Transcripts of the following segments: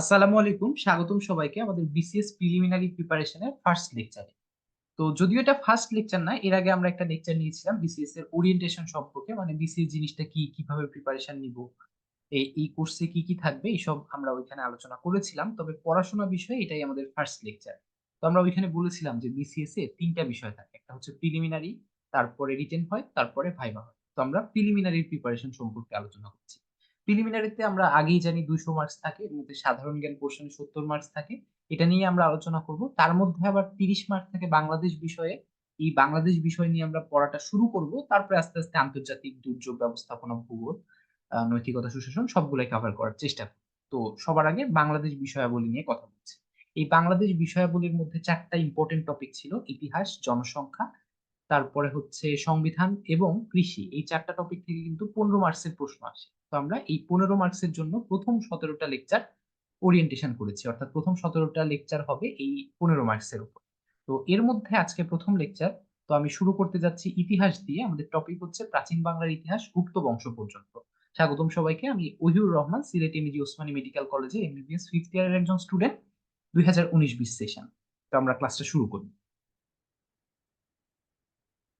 আসসালামু আলাইকুম, স্বাগতম সবাইকে আমাদের বিসিএস প্রিলিমিনারি প্রিপারেশনের ফার্স্ট লেকচারে তো যদিও এটা ফার্স্ট লেকচার না, এর আগে আমরা একটা লেকচার নিয়েছিলাম বিসিএস এর ওরিয়েন্টেশন সম্পর্কে মানে বিসিএস জিনিসটা কি, কীভাবে প্রিপারেশন নিব, এই এই কোর্সে কি কি থাকবে, এইসব আমরা ওইখানে আলোচনা করেছিলাম, তবে পড়াশোনা বিষয়ে এটাই আমাদের ফার্স্ট লেকচার তো আমরা ওইখানে বলেছিলাম যে বিসিএস এ তিনটা বিষয় থাকে, একটা হচ্ছে প্রিলিমিনারি তারপরে রিটেন হয়, তারপরে ভাইবা হয়। তো আমরা প্রিলিমিনারি প্রিপারেশন সম্পর্কে আলোচনা করছি। প্রিলিমিনারিতে আমরা আগেই জানি দুইশো মার্কস থাকে, এর মধ্যে সাধারণ জ্ঞান পোর্শনে সত্তর মার্কস থাকে। এটা নিয়ে আমরা আলোচনা করব। তার মধ্যে আবার তিরিশ মার্কস থাকে বাংলাদেশ বিষয়ে। এই বাংলাদেশ বিষয় নিয়ে আমরা পড়াটা শুরু করব। তারপরে আস্তে আস্তে আন্তর্জাতিক দুর্যোগ ব্যবস্থাপনা, ভূগোল নৈতিকতা, সুশাসন সবগুলাই কভার করার চেষ্টা করব। তো সবার আগে বাংলাদেশ বিষয়াবলী নিয়ে কথা বলছি। এই বাংলাদেশ বিষয়াবলীর মধ্যে চারটা ইম্পর্টেন্ট টপিক ছিল, ইতিহাস, জনসংখ্যা, তারপরে হচ্ছে সংবিধান এবং কৃষি। এই চারটা টপিক থেকে কিন্তু পনেরো মার্কসের প্রশ্ন আসে। তো আমরা এই পনেরো মার্কসের জন্য প্রথম সতেরোটা লেকচার ওরিয়েন্টেশন করেছি। অর্থাৎ প্রথম সতেরোটা লেকচার হবে এই পনেরো মার্কসের উপর। তো এর মধ্যে আজকে প্রথম লেকচার তো আমি শুরু করতে যাচ্ছি ইতিহাস দিয়ে। আমাদের টপিক হচ্ছে প্রাচীন বাংলার ইতিহাস গুপ্ত বংশ পর্যন্ত। স্বাগতম সবাইকে। আমি Ohiur Rahman, Sylhet MG Osmani medical college MBBS fifth ইয়ারের একজন স্টুডেন্ট দুই হাজার উনিশ বিশ সেশন তো আমরা ক্লাসটা শুরু করি।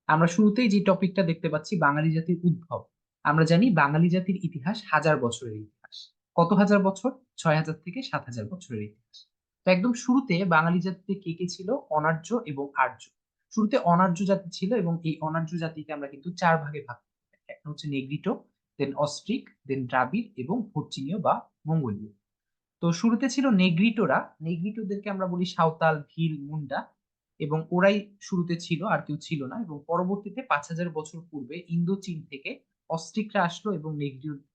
আমরা শুরুতেই যে টপিকটা দেখতে পাচ্ছি, বাঙালি জাতির উদ্ভব। আমরা জানি বাঙালি জাতির ইতিহাস হাজার বছরের ইতিহাস। কত হাজার বছর? ছয় হাজার থেকে সাত হাজার বছরের ইতিহাস। তো একদম শুরুতে বাঙালি জাতিতে কে কে ছিল? অনার্য এবং আর্য। শুরুতে অনার্য জাতি ছিল এবং এই অনার্য জাতিকে আমরা কিন্তু চার ভাগে ভাগ একটা হচ্ছে নেগ্রিটো দেন অস্ট্রিক দেন দ্রাবিড় এবং ভর্চিনীয় বা মঙ্গোলীয়। তো শুরুতে ছিল নেগ্রিটোরা। নেগ্রিটোদেরকে আমরা বলি সাঁওতাল, ভিল, মুন্ডা এবং ওরাই শুরুতে ছিল আর কেউ ছিল না এবং পরবর্তীতে পাঁচ হাজার বছর পূর্বে ইন্দো চীন থেকে অস্ট্রিকরা আসলো এবং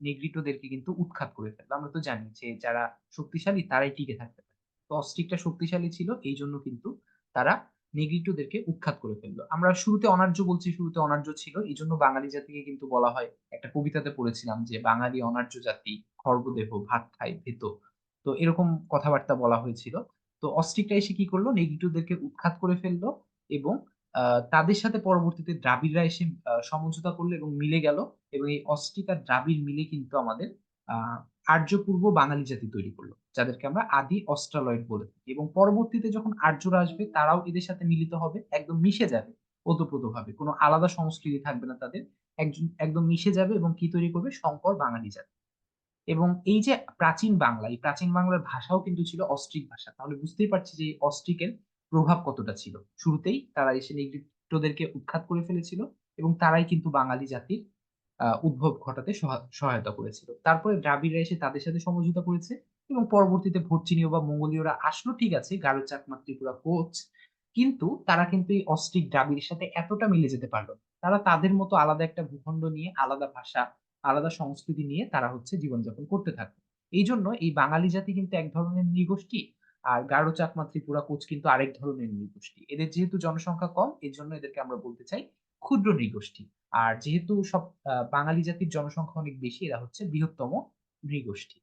নেগ্রিটোদেরকে কিন্তু উৎখাত করে ফেলল। আমরা তো জানি যে যারা শক্তিশালী, তারাই টিকে থাকতে পারে। তো অস্ট্রিকটা শক্তিশালী ছিল, এই জন্য কিন্তু তারা নেগ্রিটোদেরকে উৎখাত করে ফেলল। আমরা শুরুতে অনার্য বলছি, শুরুতে অনার্য ছিল। এই জন্য বাঙালি জাতিকে কিন্তু বলা হয়, একটা কবিতাতে পড়েছিলাম যে বাঙালি অনার্য জাতি খর্বদেহ ভাত খায়, ভেত। তো এরকম কথাবার্তা বলা হয়েছিল। তো অস্ট্রিকরা এসে কি করল? নেগ্রিটোদেরকে উৎখাত করে ফেলল এবং তাদের সাথে পরবর্তীতে দ্রাবিড়রা এসে সমঝোতা করল এবং মিলে গেল এবং এই অস্ট্রিক আর দ্রাবিড় মিলে কিন্তু আমাদের আর্য পূর্ব বাঙালি জাতি তৈরি করল, যাদেরকে আমরা আদি অস্ট্রালয়েড বলে থাকি এবং পরবর্তীতে যখন আর্যরা আসবে তারাও এদের সাথে মিলিত হবে, একদম মিশে যাবে ওতপ্রোত ভাবে কোনো আলাদা সংস্কৃতি থাকবে না তাদের, একজন, একদম মিশে যাবে এবং কি তৈরি করবে? শঙ্কর বাঙালি জাতি। এবং এই যে প্রাচীন বাংলা, এই প্রাচীন বাংলার ভাষাও কিন্তু ছিল অস্ট্রিক ভাষা, তাহলে বুঝতেই পারছি যে অস্ট্রিকের প্রভাব কতটা ছিল? শুরুতেই তারা এসে নিগ্রিটোদেরকে উৎখাত করে ফেলেছিল এবং তারাই কিন্তু বাঙালি জাতির উদ্ভব ঘটাতে সহায়তা করেছিল। তারপরে দ্রাবিড়রা এসে তাদের সাথে সমঝোতা করেছে এবং পরবর্তীতে ভর্চিনীয় বা মঙ্গোলীয়রা আসলো, ঠিক আছে গারো চাকমা ত্রিপুরা কোচ, কিন্তু তারা কিন্তু এই অস্ট্রিক দ্রাবিড়ের সাথে এতটা মিলে যেতে পারল। তারা তাদের মতো আলাদা একটা ভূখণ্ড নিয়ে, আলাদা ভাষা, আলাদা সংস্কৃতি নিয়ে তারা হচ্ছে জীবনযাপন করতে থাকবে এই জন্য এই বাঙালি জাতি কিন্তু এক ধরনের নৃগোষ্ঠী আর গাঢ় চাকমা ত্রিপুরা কোচ কিন্তু আরেক ধরনের নৃগোষ্ঠী। এদের যেহেতু জনসংখ্যা কম এর জন্য এদেরকে আমরা বলতে চাই ক্ষুদ্র নৃগোষ্ঠী। আর যেহেতু সব বাঙালি জাতির জনসংখ্যা অনেক বেশি, এরা হচ্ছে বৃহত্তম নৃগোষ্ঠী।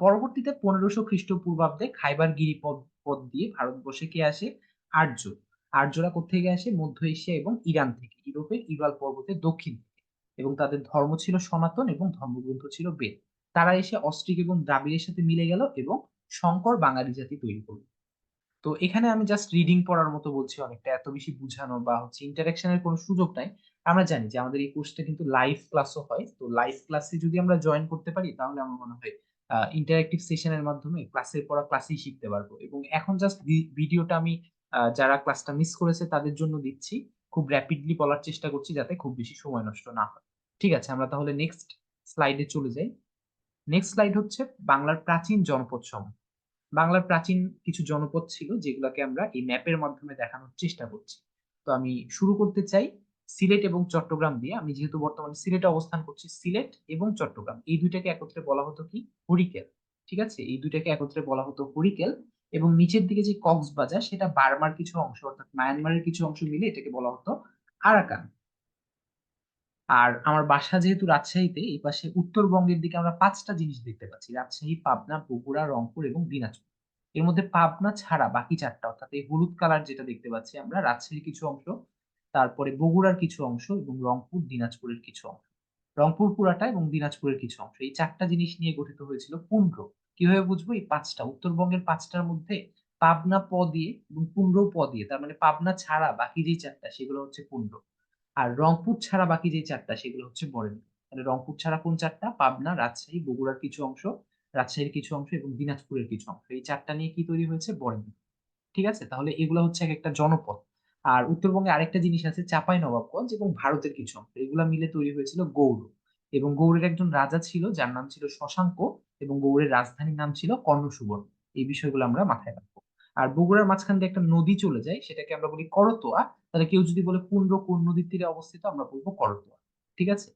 পরবর্তীতে পনেরোশো খ্রিস্টপূর্বাব্দে খাইবার গিরি পদ পদ দিয়ে ভারতবর্ষে কে আসে? আর্য। আর্যরা কোথেকে আসে? মধ্য এশিয়া এবং ইরান থেকে। ইউরোপের ইরাল পর্বতের দক্ষিণ থেকে। এবং তাদের ধর্ম ছিল সনাতন এবং ধর্মগ্রন্থ ছিল বেদ। তারা এসে অস্ট্রিক এবং দ্রাবিড়ের সাথে মিলে গেল এবং শঙ্কর বাঙালি জাতি তৈরি করল তো এখানে আমি জাস্ট রিডিং পড়ার মতো বলছি, অনেকটা এত বেশি বুঝানো বা হচ্ছে ইন্টারাকশনের কোনো সুযোগ নাই। আমরা জানি যে আমাদের এই কোর্সটা কিন্তু লাইভ ক্লাসও হয়। তো লাইভ ক্লাসে যদি আমরা জয়েন করতে পারি, তাহলে আমার মনে হয় ইন্টারাক্টিভ সেশনের মাধ্যমে ক্লাসের পড়া ক্লাসেই শিখতে পারব। এবং এখন জাস্ট ভিডিওটা আমি যারা ক্লাসটা মিস করেছে তাদের জন্য দিচ্ছি। খুব র্যাপিডলি বলার চেষ্টা করছি যাতে খুব বেশি সময় নষ্ট না হয়। ঠিক আছে, আমরা তাহলে নেক্সট স্লাইডে চলে যাই। নেক্সট স্লাইড হচ্ছে বাংলার প্রাচীন জনপদ সমূহ। বাংলার প্রাচীন কিছু জনপদ ছিল যেগুলোকে আমরা এই ম্যাপের মাধ্যমে দেখানোর চেষ্টা করছি। তো আমি শুরু করতে চাই সিলেট এবং চট্টগ্রাম দিয়ে। আমি যেহেতু বর্তমানে সিলেটে অবস্থান করছি, সিলেট এবং চট্টগ্রাম। এই দুইটাকে একত্রে বলা হতো কি? হরিকেল। ঠিক আছে? এই দুইটাকে একত্রে বলা হতো হরিকেল এবং নিচের দিকে যে কক্সবাজার, সেটা বার্মার কিছু অংশ অর্থাৎ মায়ানমারের কিছু অংশ মিলে এটাকে বলা হতো আরাকান। আর আমার বাসা যেহেতু রাজশাহীতে, এই পাশে উত্তরবঙ্গের দিকে আমরা পাঁচটা জিনিস দেখতে পাচ্ছি। রাজশাহী, পাবনা, বগুড়া, রংপুর এবং দিনাজপুর। এর মধ্যে পাবনা ছাড়া বাকি চারটা, অর্থাৎ এই হলুদ কালার যেটা দেখতে পাচ্ছি আমরা, রাজশাহীর কিছু অংশ, তারপরে বগুড়ার কিছু অংশ এবং রংপুর, দিনাজপুরের কিছু অংশ। রংপুর পুরাটা এবং দিনাজপুরের কিছু অংশ। এই চারটা জিনিস নিয়ে গঠিত হয়েছিল পুন্ড্র কীভাবে বুঝব? এই পাঁচটা, উত্তরবঙ্গের পাঁচটার মধ্যে পাবনা প দিয়ে এবং পুন্ড্র প দিয়ে, তার মানে পাবনা ছাড়া বাকি যে চারটা, সেগুলো হচ্ছে পুন্ড্র আর রংপুর ছাড়া বাকি যে চারটা, সেগুলো হচ্ছে বরেন্দ্র তাহলে রংপুর ছাড়া কোন চারটা? পাবনা, রাজশাহী, বগুড়ার কিছু অংশ, রাজশাহীর কিছু অংশ এবং দিনাজপুরের কিছু অংশ। এই চারটা নিয়ে কি তৈরি হয়েছে? বরেন্দ্র ঠিক আছে? তাহলে এগুলো হচ্ছে এক একটা জনপদ। আর উত্তরবঙ্গে আরেকটা জিনিস আছে চাপাই নবাবগঞ্জ এবং ভারতের কিছু অংশ। এগুলা মিলে তৈরি হয়েছিল গৌড়। এবং গৌড়ের একজন রাজা ছিল, যার নাম ছিল শশাঙ্ক এবং গৌড়ের রাজধানীর নাম ছিল কর্ণসুবর্ণ। এই বিষয়গুলো আমরা মাথায় রাখব। আর বগুড়ার মাঝখান দিয়ে একটা নদী চলে যায়, সেটাকে আমরা বলি করতোয়া। তাহলে কেউ যদি বলে পুন্ড কোন নদীর তীরে অবস্থিত, আমরা বলব করতোয়া। ঠিক আছে?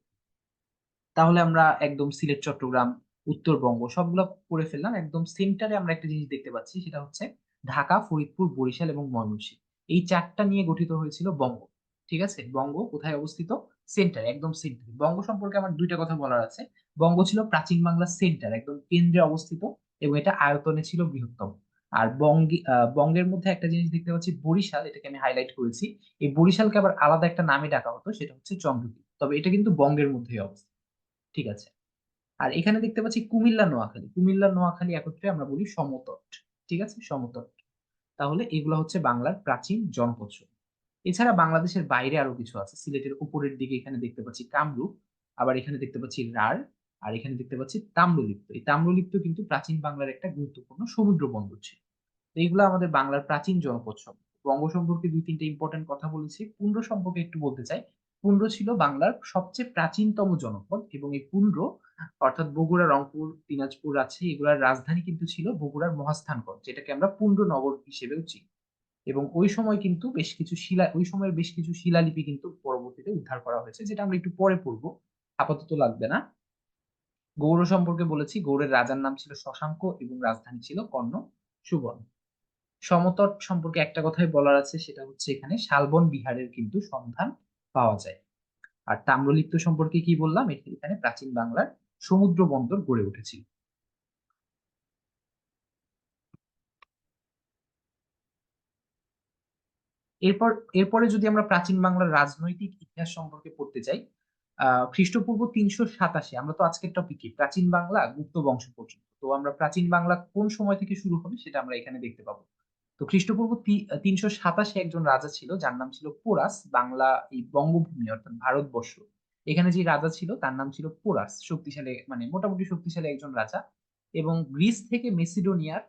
তাহলে আমরা একদম সিলেট, চট্টগ্রাম, উত্তরবঙ্গ সবগুলো করে ফেললাম। একদম সেন্টারে আমরা একটা জিনিস দেখতে পাচ্ছি, সেটা হচ্ছে ঢাকা, ফরিদপুর, বরিশাল এবং ময়মনসিংহ। এই চারটা নিয়ে গঠিত হয়েছিল বঙ্গ। ঠিক আছে? বঙ্গ কোথায় অবস্থিত? সেন্টার, একদম সেন্টার। বঙ্গ সম্পর্কে আমার দুইটা কথা বলার আছে। বঙ্গ ছিল প্রাচীন বাংলার সেন্টার, একদম কেন্দ্রে অবস্থিত এবং এটা আয়তনে ছিল বৃহত্তম। আর বঙ্গে বঙ্গের মধ্যে একটা জিনিস দেখতে পাচ্ছি, বরিশাল, এটাকে আমি হাইলাইট করেছি। এই বরিশালকে আবার আলাদা একটা নামে ডাকা হতো, সেটা হচ্ছে চন্দ্রদ্বীপ। তবে এটা কিন্তু বঙ্গের মধ্যেই অবস্থিত। ঠিক আছে? আর এখানে দেখতে পাচ্ছি কুমিল্লা, নোয়াখালী। কুমিল্লা, নোয়াখালী একত্রে আমরা বলি সমতট। ঠিক আছে? সমতট। তাহলে এগুলো হচ্ছে বাংলার প্রাচীন জনপদ এছাড়া বাংলাদেশের বাইরে আরও কিছু আছে। সিলেটের উপরের দিকে এখানে দেখতে পাচ্ছি কামরূপ, আবার এখানে দেখতে পাচ্ছি রাঢ় আর এখানে দেখতে পাচ্ছি তাম্রলিপ্ত। এই তাম্রলিপ্ত কিন্তু প্রাচীন বাংলার একটা গুরুত্বপূর্ণ সমুদ্র বন্দর ছিল। তো এইগুলো আমাদের বাংলার প্রাচীন জনপদ সম্পর্ক। বঙ্গ সম্পর্কে দুই তিনটা ইম্পর্টেন্ট কথা বলেছি। পুন্ড্র সম্পর্কে একটু বলতে চাই। পুন্ড্র ছিল বাংলার সবচেয়ে প্রাচীনতম জনপদ এবং এই পুন্ড্র অর্থাৎ বগুড়া, রংপুর, দিনাজপুর আছে এগুলার রাজধানী কিন্তু ছিল বগুড়ার মহাস্থানগঞ্জ যেটাকে আমরা পুন্ড্র নগর হিসেবেও চিনি। এবং ওই সময় কিন্তু বেশ কিছু শিলা, ওই সময়ের বেশ কিছু শিলালিপি কিন্তু পরবর্তীতে উদ্ধার করা হয়েছে, যেটা আমরা একটু পরে পড়ব। আপাতত লাগবে না। গৌড় সম্পর্কে বলেছি গৌড়ের রাজার নাম ছিল শশাঙ্ক এবং রাজধানী ছিল কর্ণ সুবর্ণ। সমতট সম্পর্কে একটা কথাই বলার আছে, সেটা হচ্ছে এখানে শালবন বিহারের কিন্তু সন্ধান পাওয়া যায়। আর তাম্রলিপ্ত সম্পর্কে কি বললাম? এটি এখানে প্রাচীন বাংলার সমুদ্র বন্দর গড়ে উঠেছিল। এরপর, এরপরে যদি আমরা প্রাচীন বাংলার রাজনৈতিক ইতিহাস সম্পর্কে পড়তে চাই খ্রিস্টপূর্ব তিনশো সাতাশে। আমরা তো আজকের টপিকে প্রাচীন বাংলা, গুপ্ত বংশ পর্যন্ত। তো আমরা প্রাচীন বাংলা কোন সময় থেকে শুরু হবে সেটা আমরা এখানে দেখতে পাবো। তো খ্রিস্টপূর্ব তিনশো সাতাশে একজন রাজা ছিল, যার নাম ছিল পোরাস, বাংলা এই বঙ্গভূমি অর্থাৎ ভারতবর্ষ। এখানে যে রাজা ছিল, তার নাম ছিল পোরাস, শক্তিশালী মানে মোটামুটি শক্তিশালী একজন রাজা। এবং গ্রিস থেকে মেসিডোনিয়ার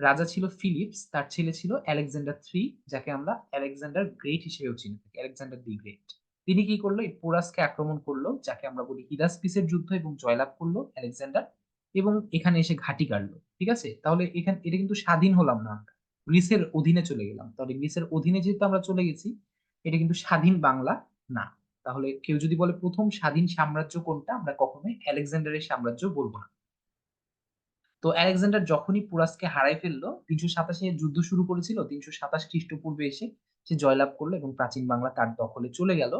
রাজা ছিল ফিলিপস, তার ছেলে ছিল আলেকজান্ডার থ্রি, যাকে আমরা আলেকজান্ডার গ্রেট হিসেবেও চিনি। থাকি আলেকজান্ডার দি গ্রেট। তিনি কি করল? এই পোরাসকে আক্রমণ করল, যাকে আমরা বলি হিদাসপিসের যুদ্ধ এবং জয়লাভ করল আলেকজান্ডার এবং এখানে এসে ঘাটি কাটলো, ঠিক আছে? তাহলে এখানে, এটা কিন্তু স্বাধীন হলাম না আমরা। গ্রিসের অধীনে চলে গেলাম। তাহলে গ্রিসের অধীনে যেহেতু আমরা চলে গেছি, এটা কিন্তু স্বাধীন বাংলা না। তাহলে কেউ যদি বলে প্রথম স্বাধীন সাম্রাজ্য কোনটা, আমরা কখনোই আলেকজান্ডারের সাম্রাজ্য বলব না। তো আলেকজান্ডার যখনই পুরাসকে হারাই ফেলল, তিনশো সাতাশে যুদ্ধ শুরু করেছিল, তিনশো সাতাশ খ্রিস্টপূর্বে এসে সে জয়লাভ করল এবং প্রাচীন বাংলা তার দখলে চলে গেল।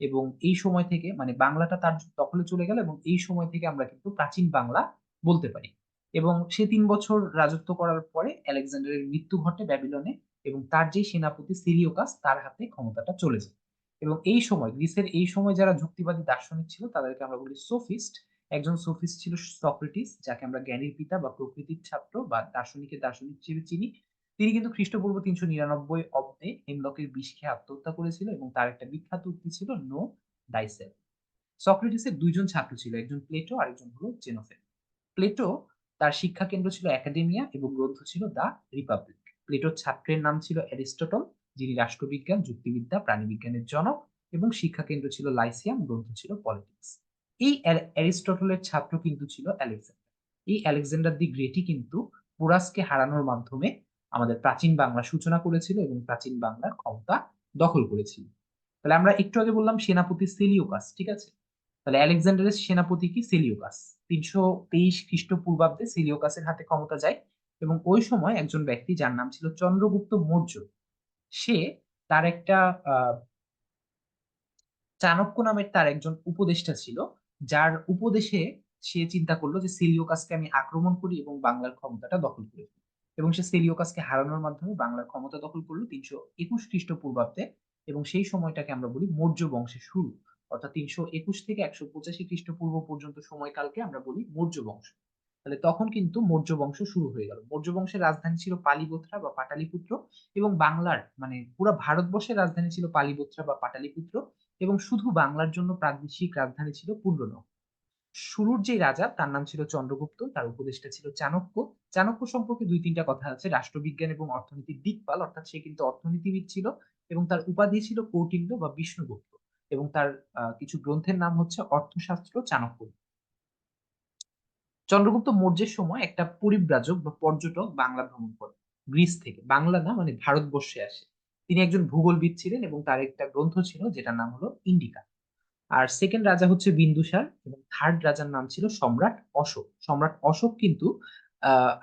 এবং এই সময় থেকে মানে বাংলাটা তার দখলে চলে গেল এবং এই সময় থেকে আমরা কিন্তু প্রাচীন বাংলা বলতে পারি। এবং সে তিন বছর রাজত্ব করার পরে আলেকজান্ডারের মৃত্যু ঘটে ব্যাবিলনে এবং তার যে সেনাপতি সিরিওকাস তার হাতে ক্ষমতাটা চলে যায়। এবং এই সময়, গ্রিসের এই সময় যারা যুক্তিবাদী দার্শনিক ছিল, তাদেরকে আমরা বলি সোফিস্ট। একজন সোফিস্ট ছিল সক্রেটিস, যাকে আমরা জ্ঞানীর পিতা বা প্রকৃতির ছাত্র বা দার্শনিকের দার্শনিক হিসেবে চিনি। তিনি কিন্তু খ্রিস্টপূর্ব তিনশো নিরানব্বই অব্দে হেমলকের বিষ খেয়ে আত্মহত্যা করেছিল এবং তার একটা বিখ্যাত উক্তি ছিল নো ডাইসেল সক্রেটিসের দুইজন ছাত্র ছিল, একজন প্লেটো আর একজন হলো জেনোফেন প্লেটো তার শিক্ষা কেন্দ্র ছিল একাডেমিয়া এবং গ্রন্থ ছিল দ্য রিপাবলিক। প্লেটোর ছাত্রের নাম ছিল অ্যারিস্টটল, যিনি রাষ্ট্রবিজ্ঞান, যুক্তিবিদ্যা, প্রাণীবিজ্ঞানের জনক এবং শিক্ষা কেন্দ্র ছিল লাইসিয়াম, গ্রন্থ ছিল পলিটিক্স। এই অ্যারিস্টটলের ছাত্র কিন্তু ছিল আলেকজান্ডার। এই আলেকজান্ডার দি গ্রেটি কিন্তু পোরাসকে হারানোর মাধ্যমে আমাদের প্রাচীন বাংলা সূচনা করেছিল এবং প্রাচীন বাংলার ক্ষমতা দখল করেছিল। তাহলে আমরা একটু আগে বললাম সেনাপতি সেলিওকাস, ঠিক আছে? তাহলে আলেকজান্ডারের সেনাপতি কি? সেলিওকাস। তিনশো তেইশ খ্রিস্টপূর্বাব্দে সেলিওকাসের হাতে ক্ষমতা যায় এবং ওই সময় একজন ব্যক্তি যার নাম ছিল চন্দ্রগুপ্ত মৌর্য, সে তার একটা চাণক্য নামের তার একজন উপদেষ্টা ছিল, যার উপদেশে সে চিন্তা করল যে সেলিওকাসকে আমি আক্রমণ করি এবং বাংলার ক্ষমতাটা দখল করি এবং সে সেলিওকাসকে হারানোর মাধ্যমে বাংলার ক্ষমতা দখল করল তিনশো একুশ খ্রিস্টপূর্বাব্দে এবং সেই সময়টাকে আমরা বলি মৌর্য বংশের শুরু। অর্থাৎ তিনশো একুশ থেকে একশো পঁচাশি খ্রিস্টপূর্ব পর্যন্ত সময়কালকে আমরা বলি মৌর্য বংশ। তাহলে তখন কিন্তু মৌর্য বংশ শুরু হয়ে গেল। মৌর্য বংশের রাজধানী ছিল পালিবোথরা বা পাটালিপুত্র এবং বাংলার মানে পুরো ভারতবর্ষের রাজধানী ছিল পালিবোথরা বা পাটালিপুত্র এবং শুধু বাংলার জন্য প্রাদেশিক রাজধানী ছিল পূর্ণনগর শুরুর যে রাজা তার নাম ছিল চন্দ্রগুপ্ত, তার উপদেষ্টা ছিল চাণক্য চাণক্য সম্পর্কে দুই, তিনটা কথা আছে। রাষ্ট্রবিজ্ঞান এবং অর্থনীতির দিকপাল, অর্থাৎ সে কিন্তু অর্থনীতিবিদ ছিল এবং তার উপাধি ছিল কৌটিল্য বা বিষ্ণুগুপ্ত এবং তার কিছু গ্রন্থের নাম হচ্ছে অর্থশাস্ত্র চাণক্য। চন্দ্রগুপ্ত মৌর্যের সময় একটা পরিব্রাজক বা পর্যটক বাংলা ভ্রমণ করে গ্রিস থেকে। বাংলা না মানে ভারতবর্ষে আসে। তিনি একজন ভূগোলবিদ ছিলেন এবং তার একটা গ্রন্থ ছিল যেটার নাম হলো ইন্ডিকা। আর সেকেন্ড রাজা হচ্ছে বিন্দুসার এবং থার্ড রাজার নাম ছিল সম্রাট অশোক। সম্রাট অশোক কিন্তু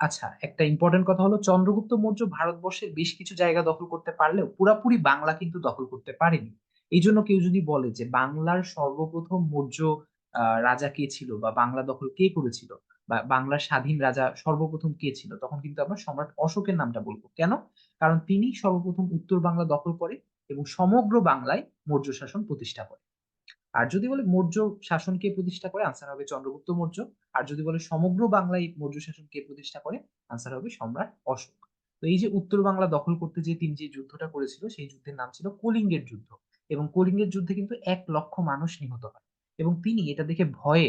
আচ্ছা একটা ইম্পর্টেন্ট কথা হলো চন্দ্রগুপ্ত মৌর্য ভারতবর্ষের বেশ কিছু জায়গা দখল করতে পারলেও পুরাপুরি বাংলা কিন্তু দখল করতে পারেনি। এই জন্য কেউ যদি বলে যে বাংলার সর্বপ্রথম মৌর্য রাজা কে ছিল বা বাংলা দখল কে করেছিল বা বাংলার স্বাধীন রাজা সর্বপ্রথম কে ছিল, তখন কিন্তু আমরা সম্রাট অশোকের নামটা বলব। কেন? কারণ তিনি সর্বপ্রথম উত্তর বাংলা দখল করে এবং সমগ্র বাংলায় মৌর্য শাসন প্রতিষ্ঠা করে। আর যদি বলে মৌর্য শাসন কে প্রতিষ্ঠা করে আনসার হবে চন্দ্রগুপ্ত মৌর্য। আর যদি বলে সমগ্র বাংলায় মৌর্য শাসন কে প্রতিষ্ঠা করে আনসার হবে সম্রাট অশোক। তো এই যে উত্তর বাংলা দখল করতে যে তিনি যে যুদ্ধটা করেছিল, সেই যুদ্ধের নাম ছিল কলিঙ্গের যুদ্ধ। এবং কলিঙ্গের যুদ্ধে কিন্তু এক লক্ষ মানুষ নিহত হয়। এবং তিনি এটা দেখে ভয়ে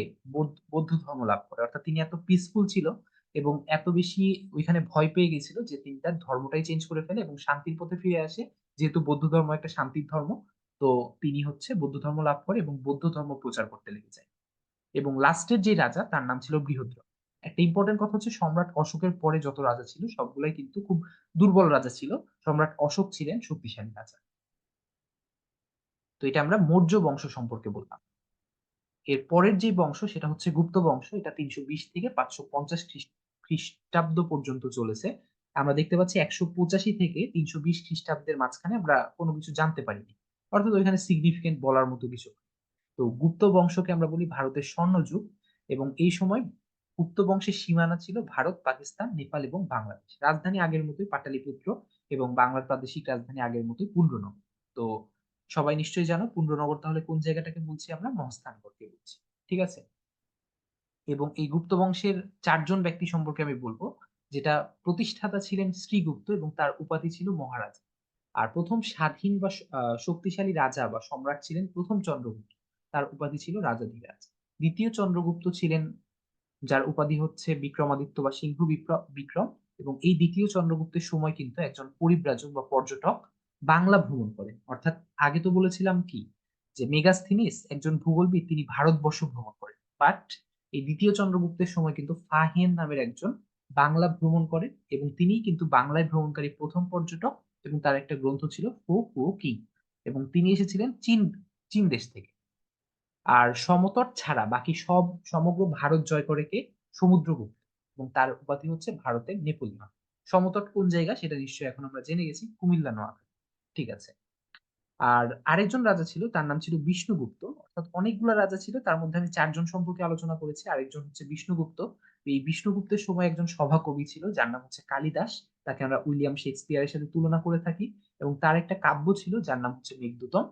বৌদ্ধ ধর্ম লাভ করে। অর্থাৎ তিনি এত পিসফুল ছিল এবং এত বেশি ওইখানে ভয় পেয়ে গেছিল যে তিনি তার ধর্মটাই চেঞ্জ করে ফেলে এবং শান্তির পথে ফিরে আসে। যেহেতু বৌদ্ধ ধর্ম একটা শান্তির ধর্ম তো তিনি হচ্ছে বৌদ্ধ ধর্ম লাভ করে এবং বৌদ্ধ ধর্ম প্রচার করতে লেগে যায়। এবং লাস্টের যে রাজা, তার নাম ছিল বৃহদ্র। একটা ইম্পর্টেন্ট কথা হচ্ছে সম্রাট অশোকের পরে যত রাজা ছিল, সবগুলাই কিন্তু খুব দুর্বল রাজা ছিল। সম্রাট অশোক ছিলেন শক্তিশালী রাজা। তো এটা আমরা মৌর্য বংশ সম্পর্কে বললাম। এর পরের যে বংশ, সেটা হচ্ছে গুপ্ত বংশ। এটা তিনশো বিশ থেকে পাঁচশো পঞ্চাশ খ্রিস্টাব্দ পর্যন্ত চলেছে। আমরা দেখতে পাচ্ছি একশো পঁচাশি থেকে তিনশো বিশ খ্রিস্টাব্দের মাঝখানে আমরা কোনো কিছু জানতে পারিনি। অর্থাৎ ওইখানে সিগনিফিকেন্ট বলার মতো কিছু তো গুপ্ত বংশকে আমরা বলি ভারতের স্বর্ণযুগ এবং এই সময় গুপ্ত বংশের সীমানা ছিল ভারত, পাকিস্তান, নেপাল এবং বাংলাদেশ। রাজধানী আগের মতোই পাটালিপুত্র এবং বাংলার প্রাদেশিক রাজধানী আগের মতোই পুণ্ডনগর তো সবাই নিশ্চয়ই জানো পুণ্ডনগর তাহলে কোন জায়গাটাকে বলছি আমরা? মহস্থানগরকে বলছি। ঠিক আছে? এবং এই গুপ্ত বংশের চারজন ব্যক্তি সম্পর্কে আমি বলব। যেটা প্রতিষ্ঠাতা ছিলেন শ্রীগুপ্ত এবং তার উপাধি ছিল মহারাজ। আর প্রথম স্বাধীন বা শক্তিশালী রাজা বা সম্রাট ছিলেন প্রথম চন্দ্রগুপ্ত। তার উপাধি ছিল রাজাধিরাজ দ্বিতীয় চন্দ্রগুপ্ত ছিলেন যার উপাধি হচ্ছে বিক্রমাদিত্য বা সিংহ বিক্রম এবং এই দ্বিতীয় চন্দ্রগুপ্তের সময় কিন্তু একজন পরিব্রাজক বা পর্যটক বাংলা ভ্রমণ করেন। অর্থাৎ আগে তো বলেছিলাম কি? যে মেগাস্থিনিস একজন ভূগোলবিদ, তিনি ভারতবর্ষ ভ্রমণ করেন। বাট এই দ্বিতীয় চন্দ্রগুপ্তের সময় কিন্তু ফাহিয়েন নামের একজন বাংলা ভ্রমণ করেন এবং তিনি কিন্তু বাংলায় ভ্রমণকারী প্রথম পর্যটক এবং তার একটা গ্রন্থ ছিল ফো কি এবং তিনি এসেছিলেন চীন চীন দেশ থেকে। আর সমতট ছাড়া বাকি সব সমগ্র ভারত জয় করে কে? সমুদ্রগুপ্ত এবং তার উপাধি হচ্ছে ভারতের নেপোলিয়ন। সমতট কোন জায়গা সেটা নিশ্চয়ই এখন আমরা জেনে গেছি, কুমিল্লা, নোয়াখালী। ঠিক আছে। আর আরেকজন রাজা ছিল, তার নাম ছিল বিষ্ণুগুপ্ত। অর্থাৎ অনেকগুলো রাজা ছিল, তার মধ্যে আমি চারজন সম্পর্কে আলোচনা করেছি। আরেকজন হচ্ছে বিষ্ণুগুপ্ত। এই বিষ্ণুগুপ্তের সময় একজন সভা কবি ছিল, যার নাম হচ্ছে কালিদাস। তাকে আমরা উইলিয়াম শেক্সপিয়ারের সাথে তুলনা করে থাকি এবং তার একটা কাব্য ছিল, যার নাম হচ্ছে মেঘদূতম।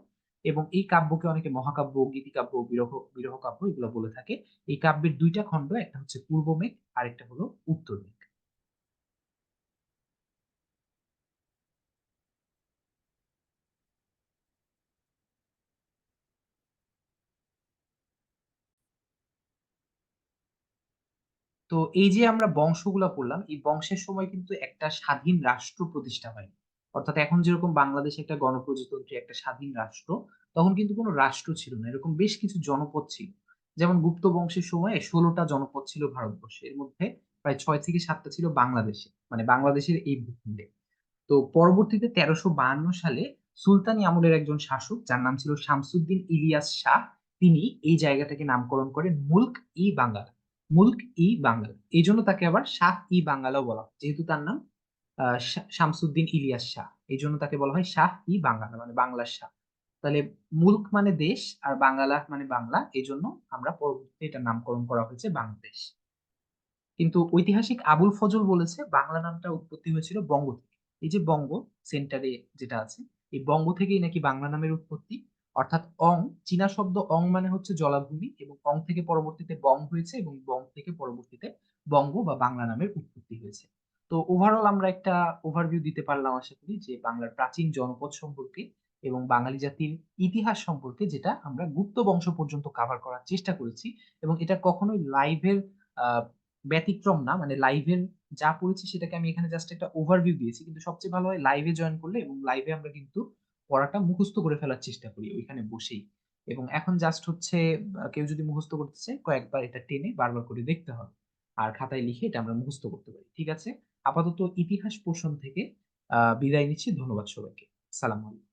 এবং এই কাব্যকে অনেকে মহাকাব্য, গীতিকাব্য, বিরহ বিরহ কাব্য এগুলো বলে থাকে। এই কাব্যের দুইটা খণ্ড, একটা হচ্ছে পূর্ব মেঘ আর একটা হলো উত্তর মেঘ। তো এই যে আমরা বংশগুলা পড়লাম, এই বংশের সময় কিন্তু একটা স্বাধীন রাষ্ট্র প্রতিষ্ঠা হয় অর্থাৎ এখন যেরকম বাংলাদেশ একটা গণপ্রজাতন্ত্রী একটা স্বাধীন রাষ্ট্র, তখন কিন্তু কোনো রাষ্ট্র ছিল না, এরকম বেশ কিছু জনপদ ছিল। যেমন গুপ্ত বংশের সময় ষোলোটা জনপদ ছিল ভারতবর্ষে, এর মধ্যে প্রায় ছয় থেকে সাতটা ছিল বাংলাদেশে মানে বাংলাদেশের এই ভূখণ্ডে। তো পরবর্তীতে তেরোশো বাহান্ন সালে সুলতানি আমলের একজন শাসক, যার নাম ছিল শামসুদ্দিন ইলিয়াস শাহ, তিনি এই জায়গাটাকে নামকরণ করেন মুল্ক ই বাঙ্গাল। মুল্ক ই বাঙ্গাল এই জন্য তাকে আবার শাহ ই বাঙ্গালও বলা যেহেতু তার নাম শামসুদ্দিন ইলিয়াস শাহ। এই জন্য তাকে বলা হয় শাহ ই বাঙ্গাল মানে বাংলার শাহ। তাহলে মুলক মানে দেশ আর বাঙ্গালা মানে বাংলা। এই জন্য আমরা পরবর্তীতে এটা নামকরণ করা হয়েছে বাংলাদেশ। কিন্তু ঐতিহাসিক আবুল ফজল বলেছে, বাংলা নামটা উৎপত্তি হয়েছিল বঙ্গ থেকে। এই যে বঙ্গ সেন্টারে যেটা আছে, এই বঙ্গ থেকেই নাকি বাংলা নামের উৎপত্তি। অর্থাৎ অং, চীনা শব্দ অং মানে হচ্ছে জলাভূমি এবং অং থেকে পরবর্তীতে বং হয়েছে এবং বং থেকে পরবর্তীতে বঙ্গ বা বাংলা নামের উৎপত্তি হয়েছে। তো ওভারঅল আমরা একটা ওভারভিউ দিতে পারলাম আশা করি যে বাংলার প্রাচীন জনপদ সম্পর্কে এবং বাঙালি জাতির ইতিহাস সম্পর্কে যেটা আমরা গুপ্ত বংশ পর্যন্ত কাভার করার চেষ্টা করেছি এবং এটা কখনোই লাইভের ব্যতিক্রম না মানে লাইভের যা পড়েছি সেটাকে আমি এখানে জাস্ট একটা ওভারভিউ দিয়েছি। কিন্তু সবচেয়ে ভালো হয় লাইভে জয়েন করলে এবং লাইভে আমরা কিন্তু পড়াটা মুখস্থ করে ফেলার চেষ্টা করি ওইখানে বসেই। এবং এখন জাস্ট হচ্ছে কেউ যদি মুখস্থ করতে চায়, কয়েকবার এটা টেনে বারবার করে দেখতে হবে। আর খাতায় লিখে এটা আমরা মুখস্থ করতে পারি, ঠিক আছে? আপাতত ইতিহাস পোষণ থেকে বিদায় নিচ্ছি, ধন্যবাদ সবাইকে। সালাম আলাইকুম।